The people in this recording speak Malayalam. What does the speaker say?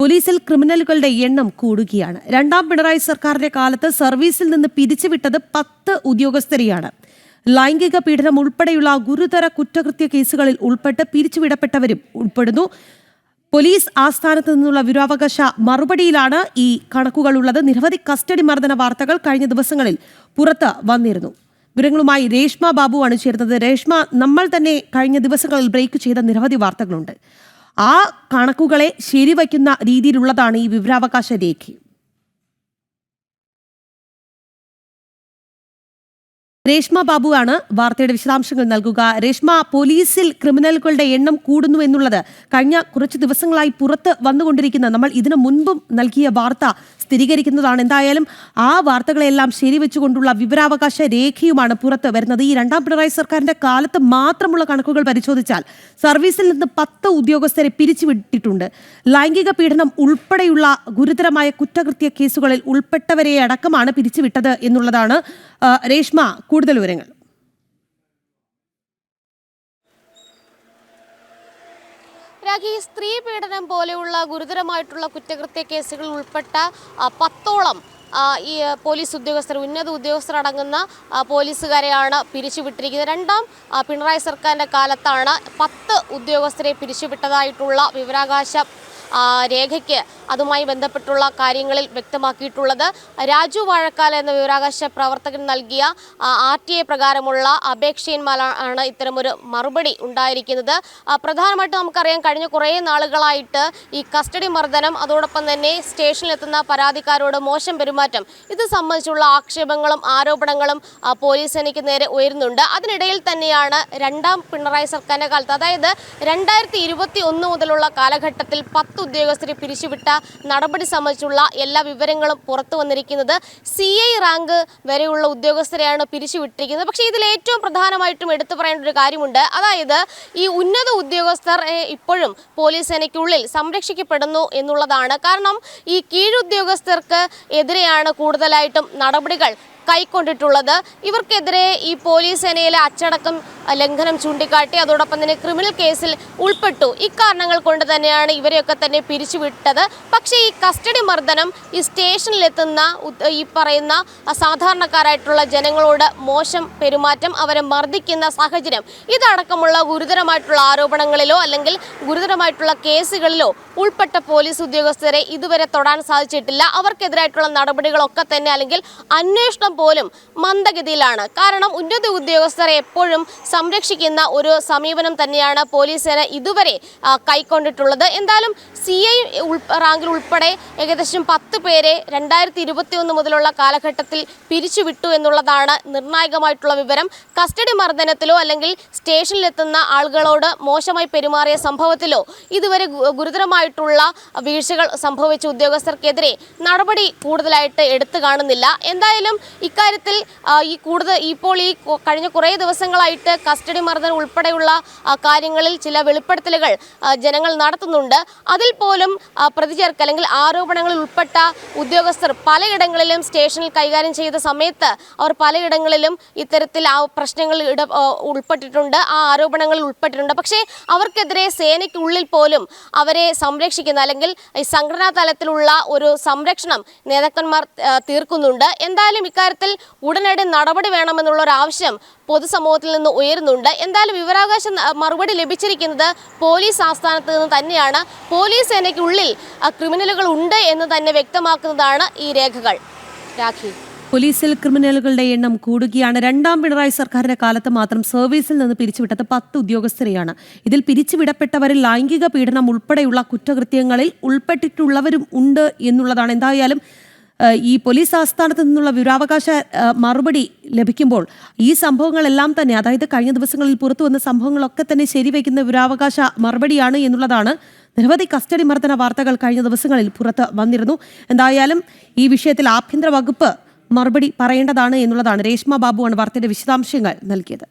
പോലീസിൽ ക്രിമിനലുകളുടെ എണ്ണം കൂടുകയാണ്. രണ്ടാം പിണറായി സർക്കാരിന്റെ കാലത്ത് സർവീസിൽ നിന്ന് പിരിച്ചുവിട്ടത് പത്ത് ഉദ്യോഗസ്ഥരെയാണ്. ലൈംഗിക പീഡനം ഉൾപ്പെടെയുള്ള ഗുരുതര കുറ്റകൃത്യ കേസുകളിൽ ഉൾപ്പെട്ട് പിരിച്ചുവിടപ്പെട്ടവരും ഉൾപ്പെടുന്നു. പോലീസ് ആസ്ഥാനത്ത് നിന്നുള്ള വിവരാവകാശ മറുപടിയിലാണ് ഈ കണക്കുകൾ ഉള്ളത് നിരവധി കസ്റ്റഡി മർദ്ദന വാർത്തകൾ കഴിഞ്ഞ ദിവസങ്ങളിൽ പുറത്ത് വന്നിരുന്നു. വിവരങ്ങളുമായി രേഷ്മ ബാബുവാണ് ചേരുന്നത്. രേഷ്മ നമ്മൾ തന്നെ കഴിഞ്ഞ ദിവസങ്ങളിൽ ബ്രേക്ക് ചെയ്ത നിരവധി വാർത്തകളുണ്ട്. ആ കണക്കുകളെ ശരിവയ്ക്കുന്ന രീതിയിലുള്ളതാണ് ഈ വിവരാവകാശ രേഖ. രേഷ്മ ബാബുവാണ് വാർത്തയുടെ വിശദാംശങ്ങൾ നൽകുക. രേഷ്മ പോലീസിൽ ക്രിമിനലുകളുടെ എണ്ണം കൂടുന്നു എന്നുള്ളത് കഴിഞ്ഞ കുറച്ച് ദിവസങ്ങളായി പുറത്ത് വന്നുകൊണ്ടിരിക്കുന്ന നമ്മൾ ഇതിനു മുൻപും നൽകിയ വാർത്ത സ്ഥിരീകരിക്കുന്നതാണ്. എന്തായാലും ആ വാർത്തകളെല്ലാം ശരിവെച്ചുകൊണ്ടുള്ള വിവരാവകാശ രേഖയുമാണ് പുറത്ത് വരുന്നത്. ഈ രണ്ടാം പിണറായി സർക്കാരിന്റെ കാലത്ത് മാത്രമുള്ള കണക്കുകൾ പരിശോധിച്ചാൽ സർവീസിൽ നിന്ന് പത്ത് ഉദ്യോഗസ്ഥരെ പിരിച്ചുവിട്ടിട്ടുണ്ട്. ലൈംഗിക പീഡനം ഉൾപ്പെടെയുള്ള ഗുരുതരമായ കുറ്റകൃത്യ കേസുകളിൽ ഉൾപ്പെട്ടവരെ അടക്കമാണ് പിരിച്ചുവിട്ടത് എന്നുള്ളതാണ് രേഷ്മ കൂടുതൽ വിവരങ്ങൾ. രാഖി സ്ത്രീ പീഡനം പോലെയുള്ള ഗുരുതരമായിട്ടുള്ള കുറ്റകൃത്യ കേസുകളിൽ ഉൾപ്പെട്ട പത്തോളം ഈ പോലീസ് ഉദ്യോഗസ്ഥർ ഉന്നത ഉദ്യോഗസ്ഥർ അടങ്ങുന്ന പോലീസുകാരെയാണ് പിരിച്ചുവിട്ടിരിക്കുന്നത്. രണ്ടാം പിണറായി സർക്കാരിന്റെ കാലത്താണ് പത്ത് ഉദ്യോഗസ്ഥരെ പിരിച്ചുവിട്ടതായിട്ടുള്ള വിവരാകാശ രേഖയ്ക്ക് അതുമായി ബന്ധപ്പെട്ടുള്ള കാര്യങ്ങളിൽ വ്യക്തമാക്കിയിട്ടുള്ളത്. രാജു വാഴക്കാല എന്ന വിവരാകാശ പ്രവർത്തകൻ നൽകിയ ആർ ടി ഐ പ്രകാരമുള്ള അപേക്ഷയിന്മാലാണ് ഇത്തരമൊരു മറുപടി ഉണ്ടായിരിക്കുന്നത്. പ്രധാനമായിട്ടും നമുക്കറിയാം കഴിഞ്ഞ കുറേ നാളുകളായിട്ട് ഈ കസ്റ്റഡി മർദ്ദനം അതോടൊപ്പം തന്നെ സ്റ്റേഷനിലെത്തുന്ന പരാതിക്കാരോട് മോശം പെരുമാറ്റം ഇത് സംബന്ധിച്ചുള്ള ആക്ഷേപങ്ങളും ആരോപണങ്ങളും പോലീസ് സേനയ്ക്ക് നേരെ ഉയരുന്നുണ്ട്. അതിനിടയിൽ തന്നെയാണ് രണ്ടാം പിണറായി സർക്കാരിന്റെ കാലത്ത് അതായത് രണ്ടായിരത്തി ഇരുപത്തി ഒന്ന് മുതലുള്ള കാലഘട്ടത്തിൽ പത്ത് ഉദ്യോഗസ്ഥരെ പിരിച്ചുവിട്ട നടപടി സംബന്ധിച്ചുള്ള എല്ലാ വിവരങ്ങളും പുറത്തു വന്നിരിക്കുന്നത് സി ഐ റാങ്ക് വരെയുള്ള ഉദ്യോഗസ്ഥരെയാണ് പിരിച്ചുവിട്ടിരിക്കുന്നത്. പക്ഷേ ഇതിൽ ഏറ്റവും പ്രധാനമായിട്ടും എടുത്തു പറയേണ്ട ഒരു കാര്യമുണ്ട്. അതായത് ഈ ഉന്നത ഉദ്യോഗസ്ഥർ ഇപ്പോഴും പോലീസ് സേനയ്ക്കുള്ളിൽ സംരക്ഷിക്കപ്പെടുന്നു എന്നുള്ളതാണ്. കാരണം ഈ കീഴുദ്യോഗസ്ഥർക്ക് എതിരെയാണ് കൂടുതലായിട്ടും നടപടികൾ കൈക്കൊണ്ടിട്ടുള്ളത്. ഇവർക്കെതിരെ ഈ പോലീസ് സേനയിലെ അച്ചടക്കം ലംഘനം ചൂണ്ടിക്കാട്ടി അതോടൊപ്പം തന്നെ ക്രിമിനൽ കേസിൽ ഉൾപ്പെട്ടു. ഇക്കാരണങ്ങൾ കൊണ്ട് തന്നെയാണ് ഇവരെയൊക്കെ തന്നെ പിരിച്ചുവിട്ടത്. പക്ഷേ ഈ കസ്റ്റഡി മർദ്ദനം ഈ സ്റ്റേഷനിലെത്തുന്ന ഈ പറയുന്ന സാധാരണക്കാരായിട്ടുള്ള ജനങ്ങളോട് മോശം പെരുമാറ്റം അവരെ മർദ്ദിക്കുന്ന സാഹചര്യം. ഇതടക്കമുള്ള ഗുരുതരമായിട്ടുള്ള ആരോപണങ്ങളിലോ അല്ലെങ്കിൽ ഗുരുതരമായിട്ടുള്ള കേസുകളിലോ ഉൾപ്പെട്ട പോലീസ് ഉദ്യോഗസ്ഥരെ ഇതുവരെ തൊടാൻ സാധിച്ചിട്ടില്ല. അവർക്കെതിരായിട്ടുള്ള നടപടികളൊക്കെ തന്നെ അല്ലെങ്കിൽ അന്വേഷണം പോലും മന്ദഗതിയിലാണ്. കാരണം ഉന്നത ഉദ്യോഗസ്ഥരെ എപ്പോഴും സംരക്ഷിക്കുന്ന ഒരു സമീപനം തന്നെയാണ് പോലീസ് സേന ഇതുവരെ കൈക്കൊണ്ടിട്ടുള്ളത്. എന്തായാലും സി ഐ റാങ്കിൽ ഉൾപ്പെടെ ഏകദേശം പത്ത് പേരെ രണ്ടായിരത്തി ഇരുപത്തി ഒന്ന് മുതലുള്ള കാലഘട്ടത്തിൽ പിരിച്ചുവിട്ടു എന്നുള്ളതാണ് നിർണായകമായിട്ടുള്ള വിവരം. കസ്റ്റഡി മർദ്ദനത്തിലോ അല്ലെങ്കിൽ സ്റ്റേഷനിലെത്തുന്ന ആളുകളോട് മോശമായി പെരുമാറിയ സംഭവത്തിലോ ഇതുവരെ ഗുരുതരമായിട്ടുള്ള വീഴ്ചകൾ സംഭവിച്ച ഉദ്യോഗസ്ഥർക്കെതിരെ നടപടി കൂടുതലായിട്ട് എടുത്തു കാണുന്നില്ല. എന്തായാലും ഇക്കാര്യത്തിൽ ഈ കൂടുതൽ ഇപ്പോൾ ഈ കഴിഞ്ഞ കുറേ ദിവസങ്ങളായിട്ട് കസ്റ്റഡി മർദ്ദനം ഉൾപ്പെടെയുള്ള കാര്യങ്ങളിൽ ചില വെളിപ്പെടുത്തലുകൾ ജനങ്ങൾ നടത്തുന്നുണ്ട്. അതിൽ പോലും പ്രതിചേർക്ക് അല്ലെങ്കിൽ ആരോപണങ്ങളിൽ ഉൾപ്പെട്ട ഉദ്യോഗസ്ഥർ പലയിടങ്ങളിലും സ്റ്റേഷനിൽ കൈകാര്യം ചെയ്ത സമയത്ത് അവർ പലയിടങ്ങളിലും ഇത്തരത്തിൽ ആ പ്രശ്നങ്ങളിൽ ഇട ഉൾപ്പെട്ടിട്ടുണ്ട് ആ ആരോപണങ്ങളിൽ ഉൾപ്പെട്ടിട്ടുണ്ട്. പക്ഷേ അവർക്കെതിരെ സേനയ്ക്കുള്ളിൽ പോലും അവരെ സംരക്ഷിക്കുന്ന അല്ലെങ്കിൽ സംഘടനാ തലത്തിലുള്ള ഒരു സംരക്ഷണം നേതാക്കന്മാർ തീർക്കുന്നുണ്ട്. എന്തായാലും ഇക്കാര്യത്തിൽ ഉടനടി നടപടി വേണമെന്നുള്ള ഒരു ആവശ്യം പൊതുസമൂഹത്തിൽ നിന്ന് ഉയരുന്നുണ്ട്. എന്തായാലും വിവരാവകാശ മറുപടി ലഭിച്ചിരിക്കുന്നത് പോലീസ് ആസ്ഥാനത്ത് നിന്ന് തന്നെയാണ്. പോലീസ് സേനയ്ക്കുള്ളിൽ ക്രിമിനലുകൾ ഉണ്ട് എന്ന് തന്നെ വ്യക്തമാക്കുന്നതാണ് ഈ രേഖകൾ. രാഖി. പോലീസിൽ ക്രിമിനലുകളുടെ എണ്ണം കൂടുകയാണ്. രണ്ടാം പിണറായി സർക്കാരിന്റെ കാലത്ത് മാത്രം സർവീസിൽ നിന്ന് പിരിച്ചുവിട്ടത് പത്ത് ഉദ്യോഗസ്ഥരെയാണ്. ഇതിൽ പിരിച്ചുവിടപ്പെട്ടവരിൽ ലൈംഗിക പീഡനം ഉൾപ്പെടെയുള്ള കുറ്റകൃത്യങ്ങളിൽ ഉൾപ്പെട്ടിട്ടുള്ളവരും ഉണ്ട് എന്നുള്ളതാണ്. എന്തായാലും ഈ പോലീസ് ആസ്ഥാനത്ത് നിന്നുള്ള വിവരാവകാശ മറുപടി ലഭിക്കുമ്പോൾ ഈ സംഭവങ്ങളെല്ലാം തന്നെ അതായത് കഴിഞ്ഞ ദിവസങ്ങളിൽ പുറത്തു വന്ന സംഭവങ്ങളൊക്കെ തന്നെ ശരിവയ്ക്കുന്ന വിവരാവകാശ മറുപടിയാണ് എന്നുള്ളതാണ് നിരവധി കസ്റ്റഡി മർദ്ദന വാർത്തകൾ കഴിഞ്ഞ ദിവസങ്ങളിൽ പുറത്ത് വന്നിരുന്നു. എന്തായാലും ഈ വിഷയത്തിൽ ആഭ്യന്തര വകുപ്പ് മറുപടി പറയേണ്ടതാണ് എന്നുള്ളതാണ് രേഷ്മ ബാബുവാണ് വാർത്തയുടെ വിശദാംശങ്ങൾ നൽകിയത്.